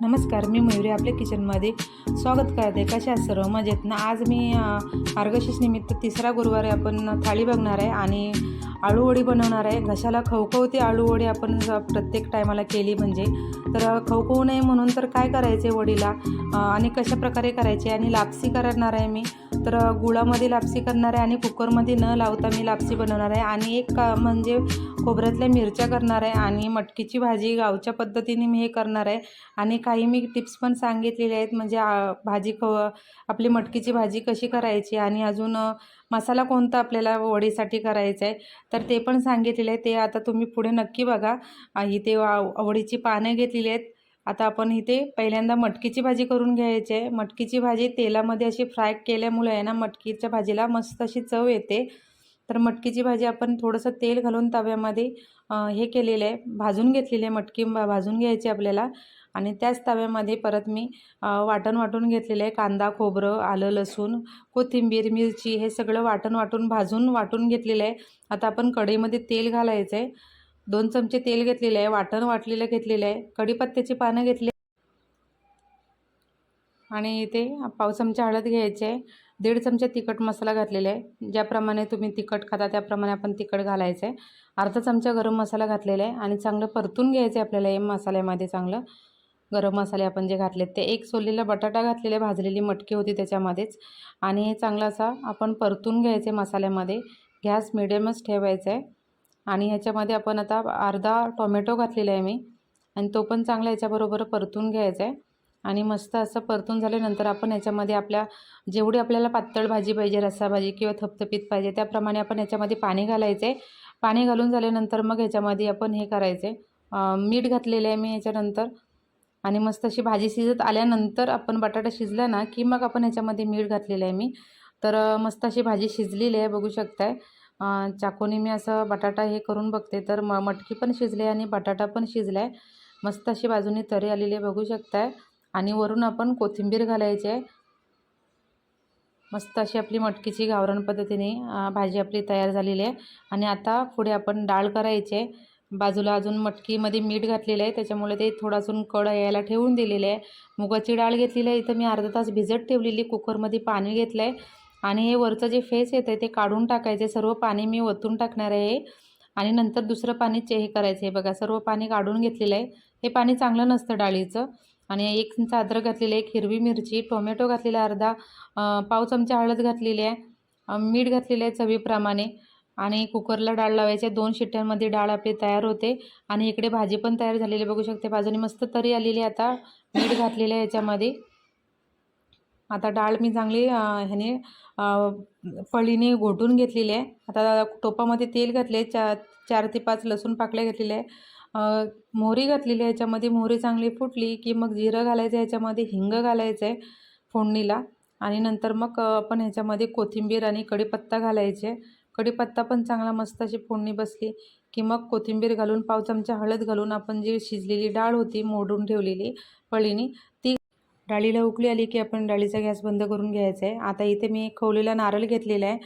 नमस्कार मी मयुरी आपल्या किचनमध्ये स्वागत करते. कशा आहात सर्व? मजेत ना? आज मी मार्गशीर्ष निमित्त तिसरा गुरुवारी आपण थाळी बघणार आहे आणि आळूवडी बनवणार आहे. घशाला खवखवते आळूवडी आपण प्रत्येक टायमाला केली म्हणजे. तर खवखवू नये म्हणून तर काय करायचे वडीला? आणि कशा प्रकारे करायचे? आणि लापसी करणार आहे मी. तर गुळामध्ये लापसी करणार आहे आणि कुकरमध्ये न लावता मी लापसी बनवणार आहे. आणि एक का म्हणजे खोबऱ्यातल्या मिरच्या करणार आहे आणि मटकीची भाजी गावच्या पद्धतीने मी हे करणार आहे. आणि काही मी टिप्स पण सांगितलेले आहेत म्हणजे भाजी ख आपली मटकीची भाजी कशी करायची आणि अजून मसाला कोणता आपल्याला वडीसाठी करायचा आहे तर ते पण सांगितलेले आहे ते आता तुम्ही पुढे नक्की बघा. इथे आवडीची पानं घेतलेली आहेत. आता आपण इथे पहिल्यांदा मटकीची भाजी करून घ्यायची आहे. मटकीची भाजी तेलामध्ये अशी फ्राय केल्यामुळे आहे ना मटकीच्या भाजीला मस्त अशी चव येते. तर मटकीची भाजी आपण थोडंसं तेल घालून तव्यामध्ये हे केलेलं आहे. भाजून घेतलेली आहे मटकी भाजून घ्यायची आपल्याला. आणि त्याच तव्यामध्ये परत मी वाटण वाटून घेतलेलं आहे. कांदा खोबरं आलं लसूण कोथिंबीर मिरची हे सगळं वाटण वाटून भाजून वाटून घेतलेलं आहे. आता आपण कढईमध्ये तेल घालायचं आहे. दोन चमचे तेल घेतलेले आहे वाटण वाटलेलं घेतलेलं आहे कढीपत्त्याची पानं घेतली. आणि इथे पाव चमचा हळद घ्यायची आहे दीड चमचा तिखट मसाला घातलेला आहे. ज्याप्रमाणे तुम्ही तिखट खाता त्याप्रमाणे आपण तिखट घालायचं आहे. अर्धा चमचा गरम मसाला घातलेला आहे आणि चांगलं परतून घ्यायचं आहे आपल्याला हे मसाल्यामध्ये चांगलं. गरम मसाले आपण जे घातलेत ते एक सोललेला बटाटा घातलेले भाजलेली मटकी होती त्याच्यामध्येच. आणि हे चांगलं असा आपण परतून घ्यायचे मसाल्यामध्ये. गॅस मिडियमच ठेवायचा आहे. आणि ह्याच्यामध्ये आपण आता अर्धा टोमॅटो घातलेला आहे मी. आणि तो पण चांगला ह्याच्याबरोबर परतून घ्यायचा आहे. आणि मस्त असं परतून झाल्यानंतर आपण याच्यामध्ये आपल्या जेवढी आपल्याला पातळ भाजी पाहिजे रस्सा भाजी किंवा थपथपीत पाहिजे त्याप्रमाणे आपण याच्यामध्ये पाणी घालायचे. पाणी घालून झाल्यानंतर मग ह्याच्यामध्ये आपण हे करायचे. मीठ घातलेले आहे मी याच्यानंतर आणि मस्त अशी भाजी शिजत आल्यानंतर आपण बटाटा शिजला ना की मग आपण ह्याच्यामध्ये मीठ घातलेलं आहे मी. तर मस्त अशी भाजी शिजलेली आहे बघू शकताय. चाकूने मी असं बटाटा हे करून बघते तर म मटकी पण शिजले आणि बटाटा पण शिजला आहे मस्त अशी बाजूने तरी आलेली आहे बघू शकताय. आणि वरून आपण कोथिंबीर घालायची आहे. मस्त अशी आपली मटकीची गावरान पद्धतीने भाजी आपली तयार झालेली आहे. आणि आता पुढे आपण डाळ करायची आहे. बाजूला अजून मटकीमध्ये मीठ घातलेलं आहे त्याच्यामुळे ते थोडं अजून कड यायला ठेवून दिलेले आहे. मुगाची डाळ घेतलेली आहे इथं मी अर्धा तास भिजत ठेवलेली कुकरमध्ये पाणी घेतलं आहे आणि हे वरचं जे फेस येतं आहे ते काढून टाकायचे. सर्व पाणी मी ओतून टाकणार आहे. आणि नंतर दुसरं पाणी चे हे करायचं. आहे बघा सर्व पाणी काढून घेतलेलं आहे. हे पाणी चांगलं नसतं डाळीचं. आणि एक चादर अद्रक घातलेलं आहे एक हिरवी मिरची टोमॅटो घातलेला अर्धा पाव चमचा हळद घातलेली आहे मीठ घातलेलं आहे चवीप्रमाणे. आणि कुकरला डाळ लावायची दोन शिट्ट्यांमध्ये डाळ आपली तयार होते. आणि इकडे भाजी पण तयार झालेली बघू शकते बाजूने मस्त तरी आलेली आहे आता. मीठ घातलेलं आहे याच्यामध्ये. आता डाळ मी चांगली ह्याने फळीने घोटून घेतलेली आहे. आता टोपामध्ये तेल घातले चा चार ते पाच लसूण पाकळ्या घेतलेल्या आहे. मोहरी घातलेली आहे याच्यामध्ये मोहरी चांगली फुटली की मग जिरं घालायचं आहे याच्यामध्ये हिंग घालायचं आहे फोडणीला. आणि नंतर मग आपण ह्याच्यामध्ये कोथिंबीर आणि कढीपत्ता घालायचे. कढीपत्ता पण चांगला मस्त अशी फोडणी बसली की मग कोथिंबीर घालून पाव चमचा हळद घालून आपण जी शिजलेली डाळ होती मोडून ठेवलेली पळीनी ती डाळीला उकळी आली की आपण डाळीचा गॅस बंद करून घ्यायचा आहे. आता इथे मी खवलेला नारळ घेतलेला आहे.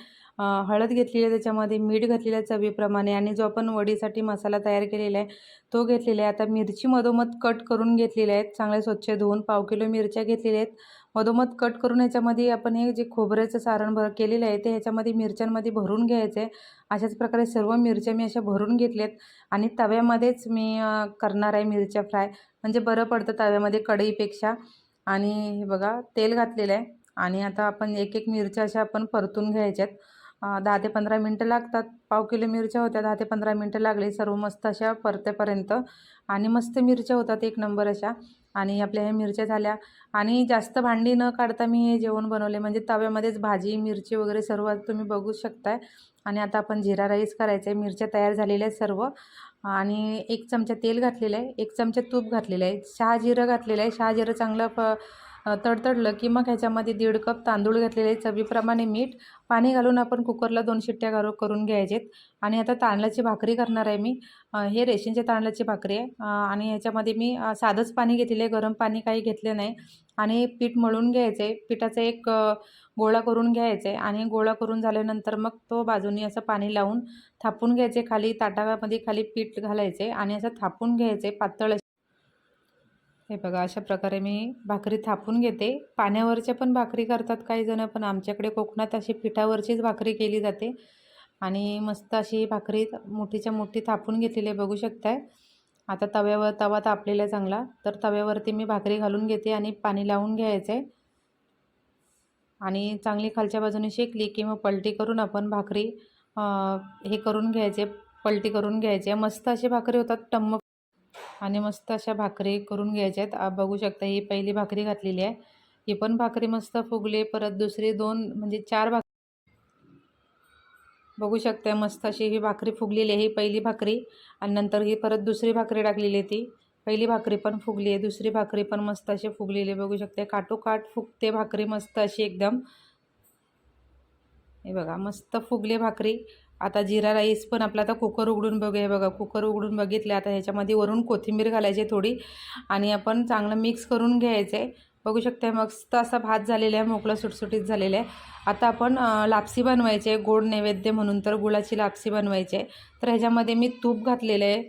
हळद घेतलेली आहे त्याच्यामध्ये मीठ घातलेलं आहे चवीप्रमाणे आणि जो आपण वडीसाठी मसाला तयार केलेला आहे तो घेतलेला आहे. आता मिरची मधोमध कट करून घेतलेल्या आहेत चांगले स्वच्छ धुवून पाव किलो मिरच्या घेतलेल्या आहेत. मधोमध कट करून ह्याच्यामध्ये आपण हे जे खोबऱ्याचं सारण भर केलेलं आहे ते ह्याच्यामध्ये मिरच्यांमध्ये भरून घ्यायचं आहे. अशाच प्रकारे सर्व मिरच्या मी अशा भरून घेतल्यात आणि तव्यामध्येच मी करणार आहे मिरच्या फ्राय. म्हणजे बरं पडतं तव्यामध्ये कढईपेक्षा. आणि हे बघा तेल घातलेलं आहे. आणि आता आपण एक एक मिरच्या अशा आपण परतून घ्यायच्यात. दहा ते पंधरा मिनटं लागतात. पाव किलो मिरच्या होत्या दहा ते पंधरा मिनटं लागली. सर्व मस्त अशा परत्यापर्यंत आणि मस्त मिरच्या होतात एक नंबर अशा. आणि आपल्या ह्या मिरच्या झाल्या. आणि जास्त भांडी न काढता मी हे जेवण बनवले. म्हणजे तव्यामध्येच भाजी मिरची वगैरे सर्व तुम्ही बघू शकताय. आणि आता आपण जिरा राईस करायचं आहे मिरच्या तयार झालेल्या आहेत सर्व. आणि एक चमचा तेल घातलेलं आहे एक चमचा तूप घातलेलं आहे शहा जिरं घातलेलं आहे शहा जिरं चांगलं प तडतडलं की मग ह्याच्यामध्ये दीड कप तांदूळ घातलेले आहे चवीप्रमाणे मीठ पाणी घालून आपण कुकरला दोन शिट्ट्या घालू करून घ्यायचेत. आणि आता तांदळाची भाकरी करणार आहे मी. हे रेशनच्या तांदळाची भाकरी आहे. आणि ह्याच्यामध्ये मी साधंच पाणी घेतलेलं आहे गरम पाणी काही घेतलं नाही. आणि पीठ मळून घ्यायचे. पिठाचं एक गोळा करून घ्यायचे आणि गोळा करून झाल्यानंतर मग तो बाजूनी असं पाणी लावून थापून घ्यायचे. खाली ताटामध्ये खाली पीठ घालायचे आणि असं थापून घ्यायचे पातळ हे बघा अशा प्रकारे मी भाकरी थापून घेते. पाण्यावरच्या पण भाकरी करतात काही जण पण आमच्याकडे कोकणात अशी पिठावरचीच भाकरी केली जाते. आणि मस्त अशी भाकरी मोठीच्या मोठी थापून घेतलेली आहे बघू शकताय. आता तव्यावर तवा तापलेला आहे चांगला. तर तव्यावरती मी भाकरी घालून घेते आणि पाणी लावून घ्यायचं. आहे आणि चांगली खालच्या बाजूने शेकली की मग पलटी करून आपण भाकरी हे करून घ्यायचे पलटी करून घ्यायचे. मस्त अशी भाकरी होतात टम्म. आणि मस्त अशा भाकरी करून घ्यायच्या आहेत बघू शकता ही पहिली भाकरी घातलेली आहे. ही पण भाकरी मस्त फुगली परत दुसरी दोन म्हणजे चार भाकरी बघू शकते मस्त अशी ही भाकरी फुगलेली आहे ही पहिली भाकरी. आणि नंतर ही परत दुसरी भाकरी टाकलेली आहे ती. पहिली भाकरी पण फुगली आहे दुसरी भाकरी पण मस्त अशी फुगलेली बघू शकते काटोकाट फुगते भाकरी मस्त अशी एकदम. हे बघा मस्त फुगले भाकरी. आता जिरा राईस पण आपला आता कुकर उघडून बघूया बघा कुकर उघडून बघितले आता ह्याच्यामध्ये वरून कोथिंबीर घालायची थोडी. आणि आपण चांगलं मिक्स करून घ्यायचं आहे बघू शकता मस्त असा भात झालेला आहे मोकळा सुटसुटीत झालेला आहे. आता आपण लापसी बनवायची आहे गोड नैवेद्य म्हणून तर गुळाची लापसी बनवायची आहे. तर ह्याच्यामध्ये मी तूप घातलेलं आहे.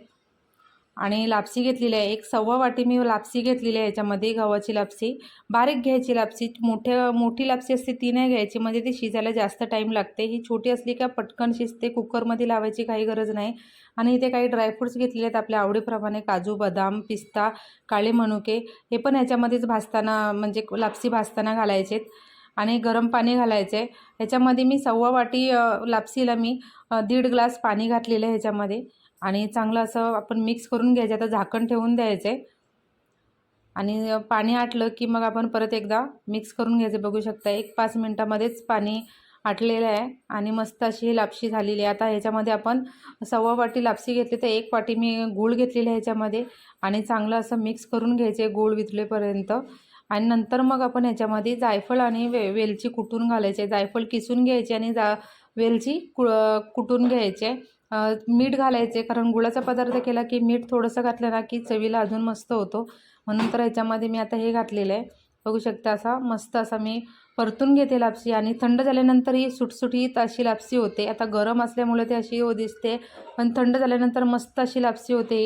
आणि लापसी घेतलेली आहे. एक सव्वा वाटी मी लापसी घेतलेली आहे याच्यामध्ये गव्हाची लापसी. बारीक घ्यायची लापसी. मोठ्या मोठी लापसी असते ती नाही घ्यायची म्हणजे ती शिजायला जास्त टाईम लागते. ही छोटी असली का पटकन शिजते कुकरमध्ये लावायची काही गरज नाही. आणि इथे काही ड्रायफ्रूट्स घेतलेले आहेत आपल्या आवडीप्रमाणे. काजू बदाम पिस्ता काळे मनुके. हे पण ह्याच्यामध्येच भाजताना म्हणजे लापसी भाजताना घालायचे आणि गरम पाणी घालायचे ह्याच्यामध्ये मी सव्वा वाटी लापसीला मी दीड ग्लास पाणी घातलेलं आहे ह्याच्यामध्ये आणि चांगलं असं आपण मिक्स करून घ्यायचं. आता झाकण ठेवून द्यायचं आहे आणि पाणी आटलं की मग आपण परत एकदा मिक्स करून घ्यायचं. बघू शकता एक पाच मिनटामध्येच पाणी आटलेलं आहे. आणि मस्त अशी ही लापशी झालेली आहे. आता ह्याच्यामध्ये आपण सव्वा वाटी लापशी घेतली तर एक वाटी मी गूळ घेतलेली आहे ह्याच्यामध्ये. आणि चांगलं असं मिक्स करून घ्यायचे गूळ वितलेपर्यंत आणि नंतर मग आपण ह्याच्यामध्ये जायफळ आणि वे वेलची कुटून घालायचे. जायफळ किसून घ्यायचे आणि जा वेलची कु कुटून घ्यायचे. मीठ घालायचे कारण गुळाचा पदार्थ केला की मीठ थोडंसं घातलं ना की चवीला अजून मस्त होतो. म्हणून तर ह्याच्यामध्ये मी आता हे घातलेलं आहे. बघू शकता असा मस्त असा मी परतून घेते लापसी आणि थंड झाल्यानंतर ही सुटसुटीत अशी लापसी होते. आता गरम असल्यामुळे ती अशी हो दिसते पण थंड झाल्यानंतर मस्त अशी लापसी होते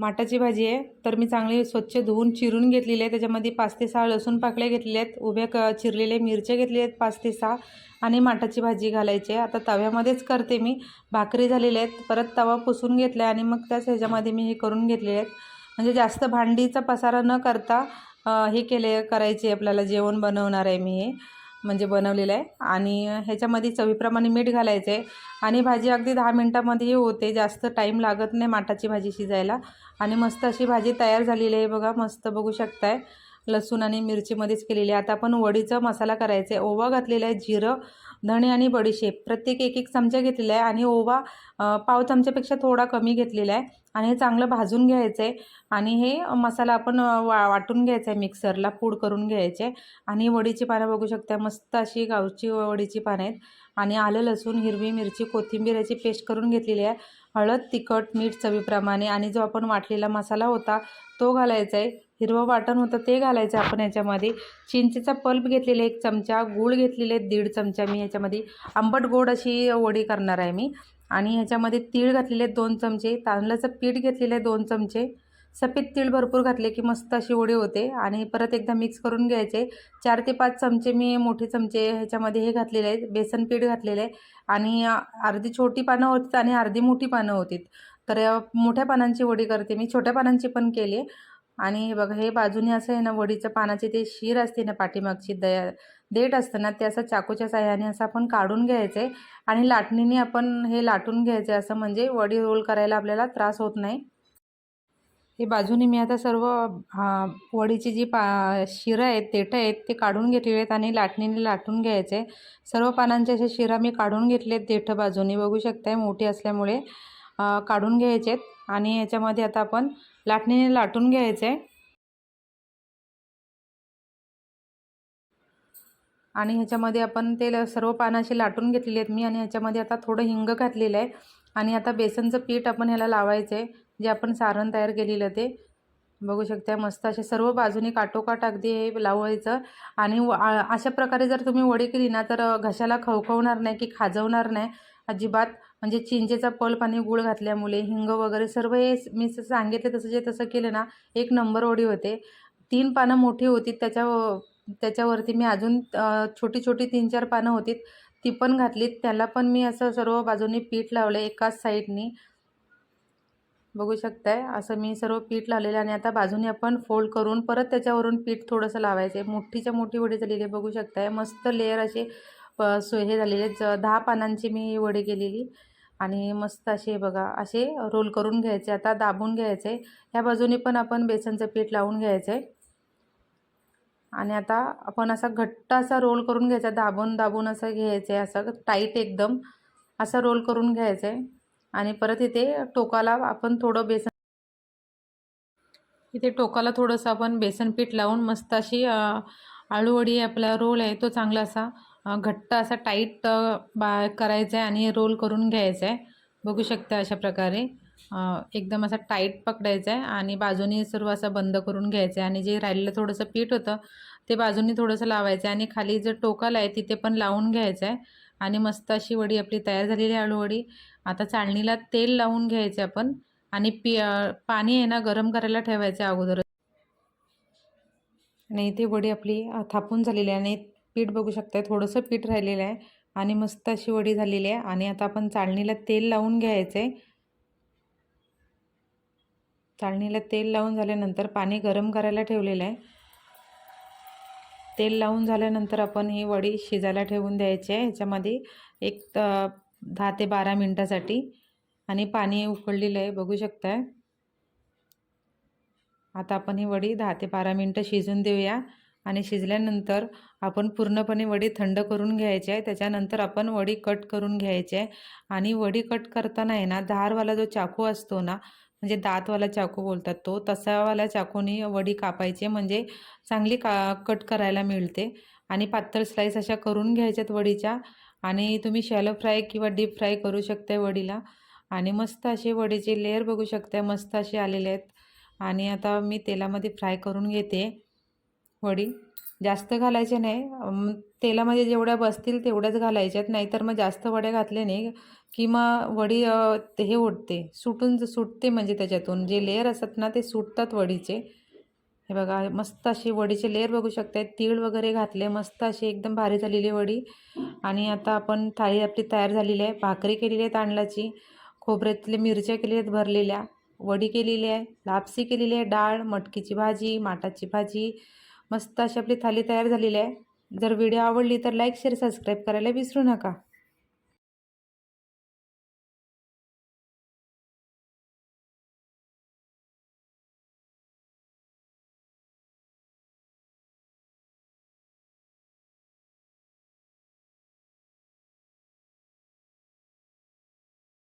माटाची भाजी आहे. तर मी चांगली स्वच्छ धुवून चिरून घेतलेली आहे. त्याच्यामध्ये पाच ते सहा लसूण पाकळ्या घेतलेल्या आहेत. उभ्या क चिरलेल्या मिरच्या घेतल्या आहेत पाच ते सहा आणि माटाची भाजी घालायची आहे. आता तव्यामध्येच करते मी. भाकरी झालेल्या आहेत. परत तवा पुसून घेतला आहे आणि मग त्याच ह्याच्यामध्ये मी हे करून घेतलेले आहेत. म्हणजे जास्त भांडीचा पसारा न करता हे केले करायचे आपल्याला. जेवण बनवणार आहे मी हे. म्हणजे बनवलेलं आहे. आणि ह्याच्यामध्ये चवीप्रमाणे मीठ घालायचं आहे. आणि भाजी अगदी दहा मिनटामध्ये होते. जास्त टाईम लागत नाही माठाची भाजी शिजायला. आणि मस्त अशी भाजी तयार झालेली आहे बघा. मस्त बघू शकताय. लसूण आणि मिरचीमध्येच केलेली आहे. आता आपण वडीचा मसाला करायचा आहे ओवा घातलेला आहे जिरं धणे आणि बडीशेप. प्रत्येक एक एक चमचा घेतलेला आहे आणि ओवा पाव चमच्यापेक्षा थोडा कमी घेतलेला आहे आणि हे चांगलं भाजून घ्यायचं आहे आणि हे मसाला आपण वा वाटून घ्यायचा आहे मिक्सरला पूड करून घ्यायचे. आणि वडीची पानं बघू शकता मस्त अशी गावची वडीची पानं आहेत. आणि आलं लसूण हिरवी मिरची कोथिंबीर याची पेस्ट करून घेतलेली आहे. हळद तिखट मीठ चवीप्रमाणे आणि जो आपण वाटलेला मसाला होता तो घालायचा आहे हिरवं वाटण होतं ते घालायचं आपण याच्यामध्ये. चिंचेचा पल्प घेतलेला एक चमचा गूळ घेतलेले दीड चमचा मी ह्याच्यामध्ये आंबट गोड अशी वडी करणार आहे मी. आणि ह्याच्यामध्ये तीळ घातलेले आहेत दोन चमचे तांदळाचं पीठ घेतलेलं आहे दोन चमचे सफेद तीळ भरपूर घातले की मस्त अशी वडी होते. आणि परत एकदा मिक्स करून घ्यायचे. चार ते पाच चमचे मी मोठे चमचे ह्याच्यामध्ये हे घातलेले आहेत. बेसन पीठ घातलेले आहे आणि अर्धी छोटी पानं होती आणि अर्धी मोठी पानं होती तर मोठ्या पानांची वडी करते मी. छोट्या पानांची पण केली आहे. आणि हे बघा हे बाजूने असं आहे ना वडीचं पानाची ते शीर असते ना पाठीमागची दया देठ असतं ना ते असं चाकूच्या साह्याने असं आपण काढून घ्यायचं आहे आणि लाटणीने आपण हे लाटून घ्यायचं. असं म्हणजे वडी रोल करायला आपल्याला त्रास होत नाही. हे बाजूने मी आता सर्व वडीची जी पा शिरं आहेत देठं आहेत ते काढून घेतलेले आहेत आणि लाटणीने लाटून घ्यायचे. सर्व पानांचे असे शिरा मी काढून घेतले आहेत देठं बाजूने. बघू शकताय मोठी असल्यामुळे काढून घ्यायचे आहेत आणि याच्यामध्ये आता आपण लाटणीने लाटून घ्यायचे. आणि ह्याच्यामध्ये आपण ते सर्व पानाशी लाटून घेतलेले आहेत मी आणि ह्याच्यामध्ये आता थोडं हिंग घातलेलं आहे. आणि आता बेसनचं पीठ आपण ह्याला लावायचं आहे जे आपण सारण तयार केलेलं ते. बघू शकता मस्त असे सर्व बाजूने काटोकाट अगदी हे लावायचं. आणि अशा प्रकारे जर तुम्ही वडी केली ना तर घशाला खवखवणार नाही की खाजवणार नाही. अजिबात म्हणजे चिंचेचा पल्प आणि गूळ घातल्यामुळे हिंग वगैरे सर्व हे मी जसं सांगितलं तसं जे तसं केलं ना एक नंबर ओढी होते. तीन पानं मोठी होती त्याच्या त्याच्यावरती मी अजून छोटी छोटी तीन चार पानं होती ती पण घातलीत. त्याला पण मी असं सर्व बाजूनी पीठ लावलं एकाच साईडनी. बघू शकताय असं मी सर्व पीठ लावलेलं आणि आता बाजूने आपण फोल्ड करून परत त्याच्यावरून पीठ थोडंसं लावायचं आहे मोठीच्या मोठी वडी झालेली आहे बघू शकताय. मस्त लेअर असे प सो हे झालेले ज दहा पानांची मी वडी केलेली आणि मस्त असे बघा असे रोल करून घ्यायचे आता दाबून घ्यायचे. ह्या बाजूने पण आपण बेसनचं पीठ लावून घ्यायचं. आहे आणि आता आपण असा घट्ट असा रोल करून घ्यायचा दाबून दाबून असं घ्यायचं आहे असं टाईट एकदम असा रोल करून घ्यायचं. आहे आणि परत इथे टोकाला आपण थोडं बेसन इथे टोकाला थोडंसं आपण बेसन पीठ लावून मस्त अशी आळूवडी आपला रोल आहे तो चांगला असा घट्ट असा टाईट बा करायचा आहे आणि रोल करून घ्यायचा आहे बघू शकता अशा प्रकारे. एकदम असा टाईट पकडायचा आहे आणि बाजूनी सर्व असं बंद करून घ्यायचं आहे आणि जे राहिलेलं थोडंसं पीठ होतं ते बाजूनी थोडंसं लावायचं आहे आणि खाली जे टोकाला आहे तिथे पण लावून घ्यायचं आहे आणि मस्त अशी वडी आपली तयार झालेली आहे आळूवडी आता चाळणीला तेल लावून घ्यायचं आपण. आणि पी पाणी आहे ना गरम करायला ठेवायचं आहे अगोदर आणि इथे वडी आपली थापून झालेली आहे आणि पीठ बघू शकताय थोडंसं पीठ राहिलेलं आहे आणि मस्त अशी वडी झालेली आहे आणि आता आपण चाळणीला तेल लावून घ्यायचं आहे चाळणीला तेल लावून झाल्यानंतर पाणी गरम करायला ठेवलेलं आहे. तेल लावून झाल्यानंतर आपण ही वडी शिजायला ठेवून द्यायची आहे. ह्याच्यामध्ये एक दहा ते बारा मिनटासाठी आणि पाणी उकळलेलं आहे बघू शकताय. आता आपण ही वडी दहा ते बारा मिनटं शिजून देऊया. आणि शिजल्यानंतर आपण पूर्णपणे वडी थंड करून घ्यायची आहे. त्याच्यानंतर आपण वडी कट करून घ्यायची आहे. आणि वडी कट करताना आहे ना धारवाला जो चाकू असतो ना म्हणजे दातवाला चाकू बोलतात तो तसावाला चाकूनी वडी कापायची म्हणजे चांगली का कट करायला मिळते. आणि पातळ स्लाईस अशा करून घ्यायच्यात वडीच्या. आणि तुम्ही शॅलो फ्राय किंवा डीप फ्राय करू शकताय वडीला. आणि मस्त असे वडीचे लेअर बघू शकते मस्त असे आलेले आहेत. आणि आता मी तेलामध्ये फ्राय करून घेते. वडी जास्त घालायचे नाही. तेलामध्ये जेवढ्या बसतील तेवढ्याच घालायच्यात नाहीतर मग जास्त वड्या घातले नाही की मग वडी ते हे उडते सुटून सुटते म्हणजे त्याच्यातून. जे लेअर असतात ना ते सुटतात वडीचे. हे बघा मस्त अशी वडीचे लेअर बघू शकताय. तीळ वगैरे घातले मस्त अशी एकदम भारी झालेली वडी. आणि आता आपण थाळी आपली तयार झालेली आहे. भाकरी केलेली आहे तांदळाची खोबऱ्यातले मिरच्या केलेल्या आहेत भरलेल्या वडी केलेली आहे लापसी केलेली आहे डाळ मटकीची भाजी माटाची भाजी मस्त अशी आपली थाली तयार झालेली आहे. जर व्हिडिओ आवडली तर लाईक शेअर सबस्क्राईब करायला विसरू नका.